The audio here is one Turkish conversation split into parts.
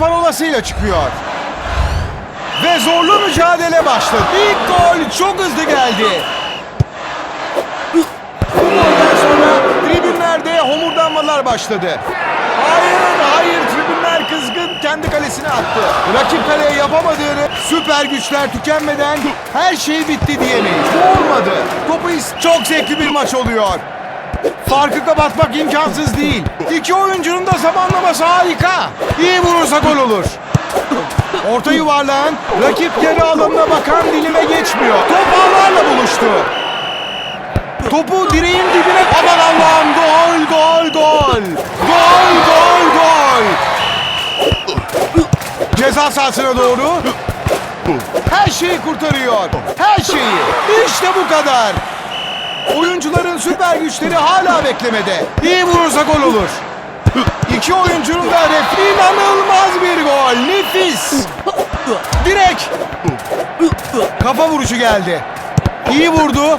parolasıyla çıkıyor. Ve zorlu mücadele başladı. İlk gol çok hızlı geldi. Bu golden sonra tribünlerde homurdanmalar başladı. Hayır, hayır tribünler kızgın kendi kalesine attı. Rakip kaleye yapamadığını süper güçler tükenmeden her şey bitti diyemeyiz. Bu olmadı. Topu çok zevkli bir maç oluyor. Farkı kapatmak imkansız değil. İki oyuncunun da zamanlaması harika. İyi vurursa gol olur. Orta yuvarlağın rakip yarı alanına bakan dilime geçmiyor. Top ağlarla buluştu. Topu direğin dibine... Aman Allah'ım gol gol gol. Gol gol gol. Ceza sahasına doğru. Her şeyi kurtarıyor. Her şeyi. İşte bu kadar. Oyuncuların süper güçleri hala beklemede. İyi vurursa gol olur. İki oyuncunun da ref inanılmaz bir gol. Nefis. Direk. Kafa vuruşu geldi. İyi vurdu.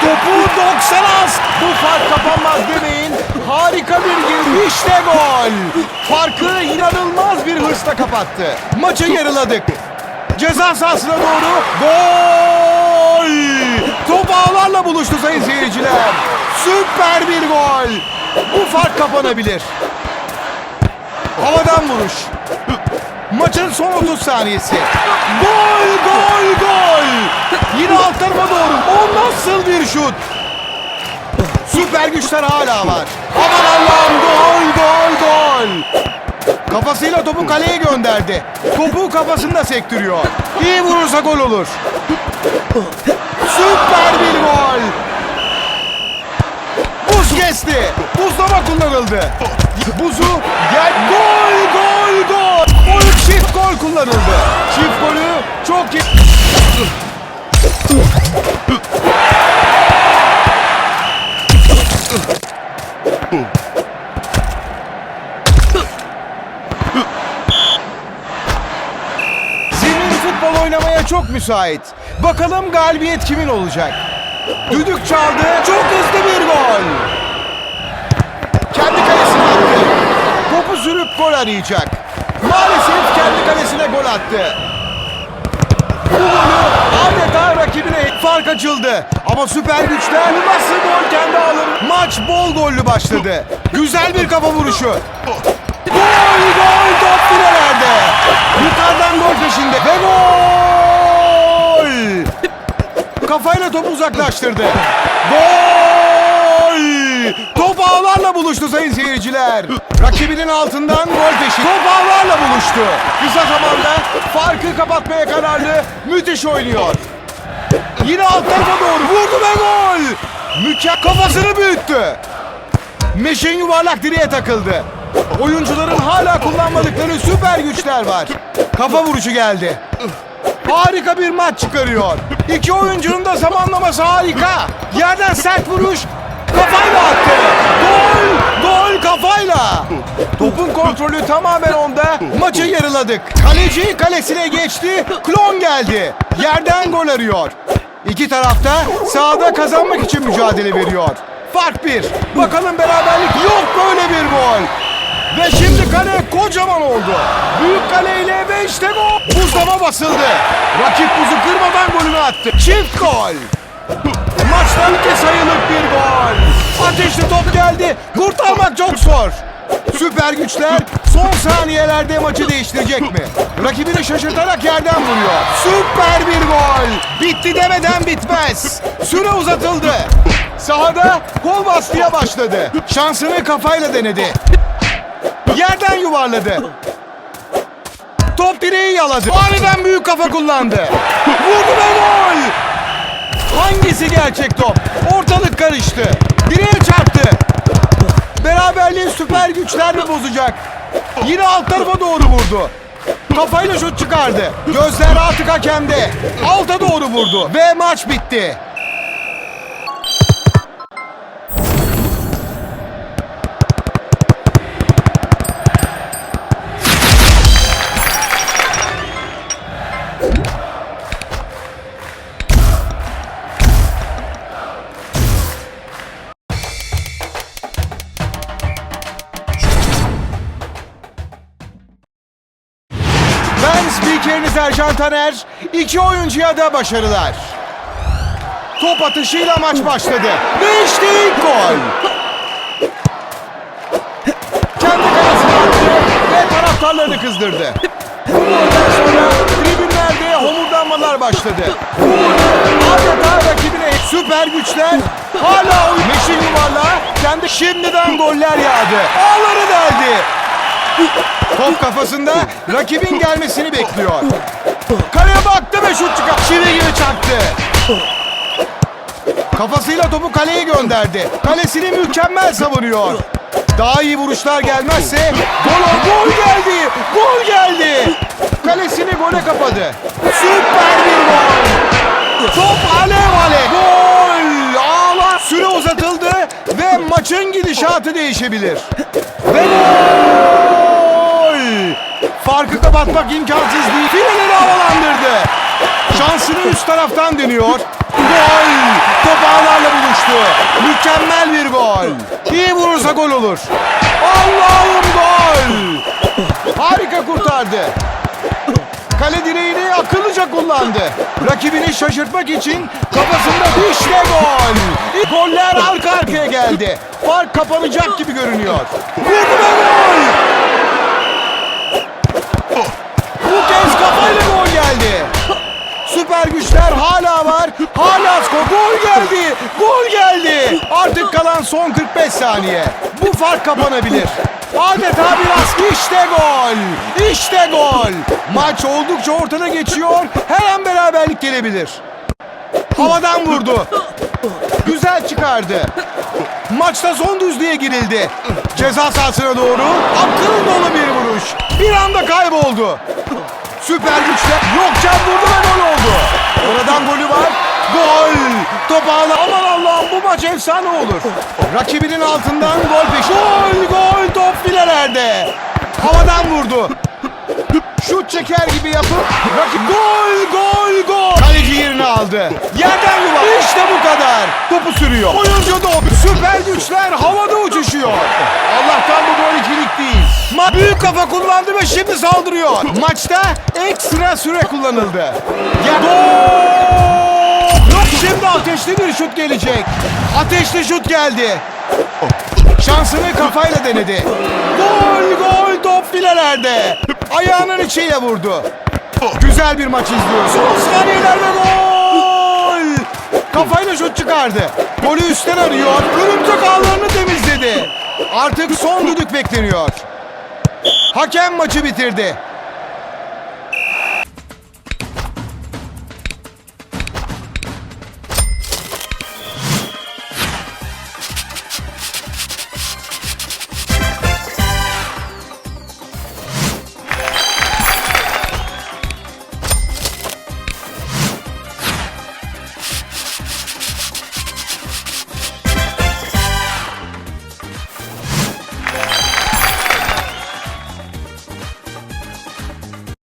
Topu 90 az. Bu fark kapanmaz demeyin. Harika bir gir. İşte gol. Farkı inanılmaz bir hırsla kapattı. Maçı yarıladık. Ceza sahasına doğru gol! Top ağlarla buluştu sayın seyirciler. Süper bir gol. Bu fark kapanabilir. Havadan vuruş. Maçın son 30 saniyesi. Gol, gol, gol. Yine alt tarafa doğru. O nasıl bir şut? Süper güçler hala var. Aman Allah'ım gol, gol, gol. Kafasıyla topu kaleye gönderdi. Topu kafasında sektiriyor. İyi vurursa gol olur. Süper bir gol. Buz kesti. Buzlama kullanıldı. Buzu gel. Gol gol gol. Gol çift gol kullanıldı. Çift golü çok iyi. Zemin futbol oynamaya çok müsait. Bakalım galibiyet kimin olacak? Düdük çaldı. Çok hızlı bir gol. Kendi kalesine attı. Topu sürüp gol arayacak. Maalesef kendi kalesine gol attı. Bu golü adeta rakibine fark açıldı. Ama süper güçler nasıl gol kendi ağları. Maç bol gollü başladı. Güzel bir kafa vuruşu. Gol gol top filelerde. Yukarıdan gol peşinde ve gol. Kafayla topu uzaklaştırdı. Gol! Top ağlarla buluştu sayın seyirciler. Rakibinin altından gol peşi. Top ağlarla buluştu. Kısa zamanda farkı kapatmaya kararlı. Müthiş oynuyor. Yine alt tarafa doğru vurdu ve gol. Mükemmel kafasını büyüttü. Meşin yuvarlak direğe takıldı. Oyuncuların hala kullanmadıkları süper güçler var. Kafa vuruşu geldi. Harika bir maç çıkarıyor. İki oyuncunun da zamanlaması harika. Yerden sert vuruş. Kafayla attı. Gol! Gol kafayla. Topun kontrolü tamamen onda. Maçı yarıladık. Kaleci kalesine geçti. Klon geldi. Yerden gol arıyor. İki tarafta sahada kazanmak için mücadele veriyor. Fark bir. Bakalım beraberlik yok böyle bir gol. Ve şimdi kale kocaman oldu. Büyük kaleyle ve işte gol. Buzlama basıldı. Rakip buzu kırmadan golünü attı. Çift gol. Maçtan iki sayılık bir gol. Ateşli top geldi. Kurtarmak çok zor. Süper güçler son saniyelerde maçı değiştirecek mi? Rakibini şaşırtarak yerden vuruyor. Süper bir gol. Bitti demeden bitmez. Süre uzatıldı. Sahada kol bastıya başladı. Şansını kafayla denedi. Yerden yuvarladı. Top direği yaladı. Aniden büyük kafa kullandı. Vurdu ve gol. Hangisi gerçek top? Ortalık karıştı. Direğe çarptı. Beraberliği süper güçler mi bozacak? Yine alt tarafa doğru vurdu. Kafayla şut çıkardı. Gözler artık hakemde. Alta doğru vurdu. Ve maç bitti. Taner, iki oyuncuya da başarılar. Top atışıyla maç başladı. Ve işte ilk gol. Kendi kalesine attı ve taraftarlarını kızdırdı. Bu golden sonra tribünlerde homurdanmalar başladı. Adeta rakibine süper güçler hala oyun meşin yuvarlağa kendi şimdiden goller yağdı. Ağları deldi. Top kafasında rakibin gelmesini bekliyor. Kaleye baktı ve şut çıkar. Çivi gibi çaktı. Kafasıyla topu kaleye gönderdi. Kalesini mükemmel savunuyor. Daha iyi vuruşlar gelmezse gol gol geldi. Gol geldi. Kalesini gole kapadı. Süper bir gol. Top alev alev. Gol. Ağlar. Süre uzatıldı ve maçın gidişatı değişebilir. Ve gol. Farkı kapatmak imkansız değil. Fileleri havalandırdı. Şansını üst taraftan deniyor. Gol! Top ağlarla buluştu. Mükemmel bir gol. İyi vurursa gol olur. Allah'ım gol! Harika kurtardı. Kale direğini akıllıca kullandı. Rakibini şaşırtmak için kafasında işte gol. Goller arka arkaya geldi. Fark kapanacak gibi görünüyor. Vurdu gol! Süper güçler hala var. Hala skor. Gol geldi. Gol geldi. Artık kalan son 45 saniye. Bu fark kapanabilir. Adeta biraz işte gol. İşte gol. Maç oldukça ortada geçiyor. Her an beraberlik gelebilir. Havadan vurdu. Güzel çıkardı. Maçta son düzlüğe girildi. Ceza sahasına doğru akıl dolu bir vuruş. Bir anda kayboldu. Süper güçle yok can vurdu ve gol oldu. Oradan golü var. Gol. Top ağla. Aman Allah'ım bu maç efsane olur. Rakibinin altından gol peşi. Gol gol top filelerde. Havadan vurdu. Şut çeker gibi yapıp rakip gol gol gol. Kaleci yerini aldı. Yerden yuva. İşte bu kadar. Topu sürüyor. Oyuncu da süper güçler havada uçuşuyor. Allah'tan bu gol ikilik değil. Ma büyük kafa kullandı ve şimdi saldırıyor. Maçta ekstra süre kullanıldı. Ya! Yok şimdi ateşli bir şut gelecek. Ateşli şut geldi. Şansını kafayla denedi. Gol gol top filelerde. Ayağının içiyle vurdu. Güzel bir maç izliyoruz. Son saniyelerde gol. Kafayla şut çıkardı. Golü üstten arıyor. Örümcek ağlarını temizledi. Artık son düdük bekleniyor. Hakem maçı bitirdi.